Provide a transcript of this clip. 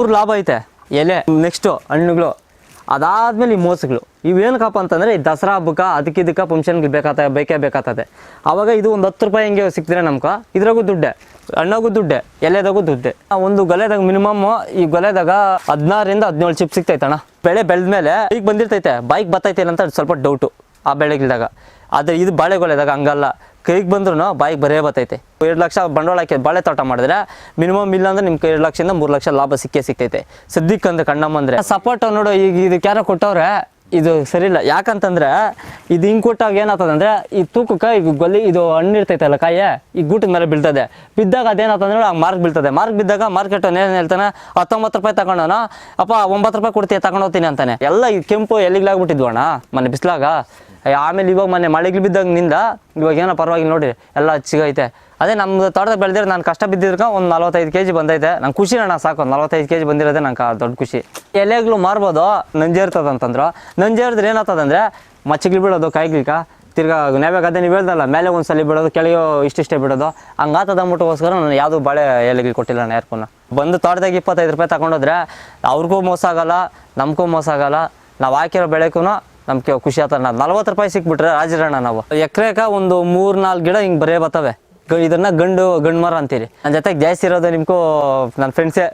ಮೂರು ಲಾಭ ಐತೆ, ಎಲೆ ನೆಕ್ಸ್ಟು ಹಣ್ಣುಗಳು, ಅದಾದ್ಮೇಲೆ ಈ ಮೋಸಗಳು. ಇವೇನಕ್ಕಪ್ಪ ಅಂತಂದ್ರೆ, ಈ ದಸರಾ ಹಬ್ಬಕ್ಕೆ ಅದಕ್ಕೆ ಇದಕ್ಕೆ ಫಂಕ್ಷನ್ಗೆ ಬೇಕಾತ, ಬೇಕೇ ಬೇಕಾಗ್ತದೆ ಆವಾಗ ಇದು ಒಂದು ಹತ್ತು ರೂಪಾಯಿ ಹಿಂಗೆ ಸಿಕ್ತಿದ್ರೆ ನಮ್ಗೆ ಇದ್ರಾಗೂ ದುಡ್ಡೆ, ಹಣ್ಣಾಗೂ ದುಡ್ಡೆ, ಎಲೆದಾಗೂ ದುಡ್ಡೆ. ಒಂದು ಗಲೆದಾಗ ಮಿನಿಮಮ್ ಈ ಗಲೆದಾಗ ಹದಿನಾರರಿಂದ ಹದಿನೇಳು ಚಿಪ್ ಸಿಗ್ತೈತಣ್ಣ. ಬೆಳೆ ಬೆಳೆದ್ಮೇಲೆ ಈಗ ಬಂದಿರ್ತೈತೆ ಬೈಕ್ ಬರ್ತೈತೆ ಅಂತ ಸ್ವಲ್ಪ ಡೌಟು ಆ ಬೆಳೆಗಿಲ್ದಾಗ ಆದರೆ ಇದು ಬಾಳೆಗೊಲೆದಾಗ ಹಂಗಲ್ಲ. ಕೈಗೆ ಬಂದ್ರೂ ಬಾಯಿಗೆ ಬರೇ ಬತ್ತೈತೆ ಎರಡು ಲಕ್ಷ ಬಂಡವಾಳ ಹಾಕಿ ಬಾಳೆ ತೋಟ ಮಾಡಿದ್ರೆ ಮಿನಿಮಮ್ ಇಲ್ಲ ಅಂದ್ರೆ ನಿಮ್ಗೆ ಎರಡು ಲಕ್ಷದಿಂದ ಮೂರು ಲಕ್ಷ ಲಾಭ ಸಿಕ್ಕೇ ಸಿಗ್ತೈತೆ. ಸದ್ಯಕ್ಕೆ ಅಂದ್ರೆ ಕಣ್ಣಮ್ಮಂದ್ರೆ ಸಪೋರ್ಟ್ ನೋಡು, ಈಗ ಇದಕ್ಕೆ ಯಾರೋ ಕೊಟ್ಟವ್ರೆ, ಇದು ಸರಿ ಇಲ್ಲ ಯಾಕಂತಂದ್ರೆ ಇದು ಹಿಂಗೆ ಕೊಟ್ಟಾಗ ಏನಾಗ್ತದಂದ್ರೆ ಈ ತೂಕಕ್ಕೆ ಈಗ ಗೊಲ್ಲಿ ಇದು ಹಣ್ಣು ಇರ್ತೈತಲ್ಲ ಕಾಯಿ, ಈ ಗೂಟದ ಮೇಲೆ ಬೀಳ್ತದೆ. ಬಿದ್ದಾಗ ಅದೇನಾಗ್ತಂದ್ರೆ ಆ ಮಾರ್ಕ್ ಬೀಳ್ತದೆ. ಮಾರ್ಕ್ ಬಿದ್ದಾಗ ಮಾರ್ಕೆಟ್ ಏನು ಹೇಳ್ತಾನೆ, ಹತ್ತೊಂಬತ್ತು ರೂಪಾಯಿ ತಗೊಂಡೋಣ ಅಪ್ಪ ಒಂಬತ್ತು ರೂಪಾಯಿ ಕೊಡ್ತೀಯ ತಗೊಂಡೋಗ್ತೀನಿ ಅಂತಾನೆ. ಎಲ್ಲ ಈ ಕೆಂಪು ಎಲ್ಲಿಗ್ಲಾಗ್ಬಿಟ್ಟಿದ್ವಣ್ಣ ಮನೆ ಬಿಸ್ಲಾಗ? ಆಮೇಲೆ ಇವಾಗ ಮೊನ್ನೆ ಮಳೆಗೆ ಬಿದ್ದಂಗೆ ನಿಂದ ಇವಾಗ ಏನೋ ಪರವಾಗಿಲ್ಲ ನೋಡಿರಿ ಎಲ್ಲ ಚಿಗೈತೆ ಅದೇ ನಮ್ಮ ತೋಟದ ಬೆಳೆದಿರೋ ನಾನು ಕಷ್ಟ ಬಿದ್ದಿದ್ಕ ಒಂದು ನಲ್ವತ್ತೈದು ಕೆ ಜಿ ಬಂದೈತೆ. ನಂಗೆ ಖುಷಿ ನಾನು ಸಾಕು. ಒಂದು ನಲ್ವತ್ತೈದು ಕೆ ಜಿ ಬಂದಿರೋದೇ ನಂಗೆ ದೊಡ್ಡ ಖುಷಿ. ಎಲೆಗಳು ಮಾರ್ಬೋದು ನಂಜೇರ್ತದ ಅಂತಂದ್ರೆ ನಂಜೇರಿದ್ರೆ ಏನಾಗ್ತದಂದ್ರೆ ಮಚ್ಚಿಗ್ಲಿ ಬಿಡೋದು ಕಾಯಿಗಳಿಕ ತಿರ್ಗಾ ನಾವ್ಯಾಗ ಅದೇ ನೀವು ಹೇಳ್ದಲ್ಲ, ಮೇಲೆ ಒಂದು ಸಲ ಬಿಡೋದು ಕೆಳಗೆ ಇಷ್ಟಿಷ್ಟೇ ಬಿಡೋದು ಹಂಗಾತದ ಅಂದ್ಬಿಟ್ಟುಗೋಸ್ಕರ ನಾನು ಯಾವುದು ಬಾಳೆ ಎಲೆಗಳು ಕೊಟ್ಟಿಲ್ಲ ನಾನು ಯಾರ್ಗೂ ಬಂದು ತೋಟದಾಗ ಇಪ್ಪತ್ತೈದು ರೂಪಾಯಿ ತಗೊಂಡೋದ್ರೆ ಅವ್ರಿಗೂ ಮೋಸ ಆಗಲ್ಲ, ನಮಗೂ ಮೋಸ ಆಗಲ್ಲ. ನಾವು ಹಾಕಿರೋ ಬೆಳೆಗೂ ನಮ್ಗೆ ಖುಷಿ ಆತ ನಲ್ವತ್ತು ರೂಪಾಯಿ ಸಿಕ್ಬಿಟ್ರೆ ರಾಜರಣ್ಣ ನಾವು. ಎಕರೆಕ ಒಂದು ಮೂರು ನಾಲ್ಕು ಗಿಡ ಹಿಂಗೆ ಬರೇ ಬರ್ತವೆ. ಇದನ್ನ ಗಂಡು ಗಂಡು ಮರ ಅಂತೀರಿ. ನನ್ನ ಜೊತೆಗೆ ಜಾಸ್ತಿ ಇರೋದು ನಿಮ್ಗೂ ನನ್ನ ಫ್ರೆಂಡ್ಸೇ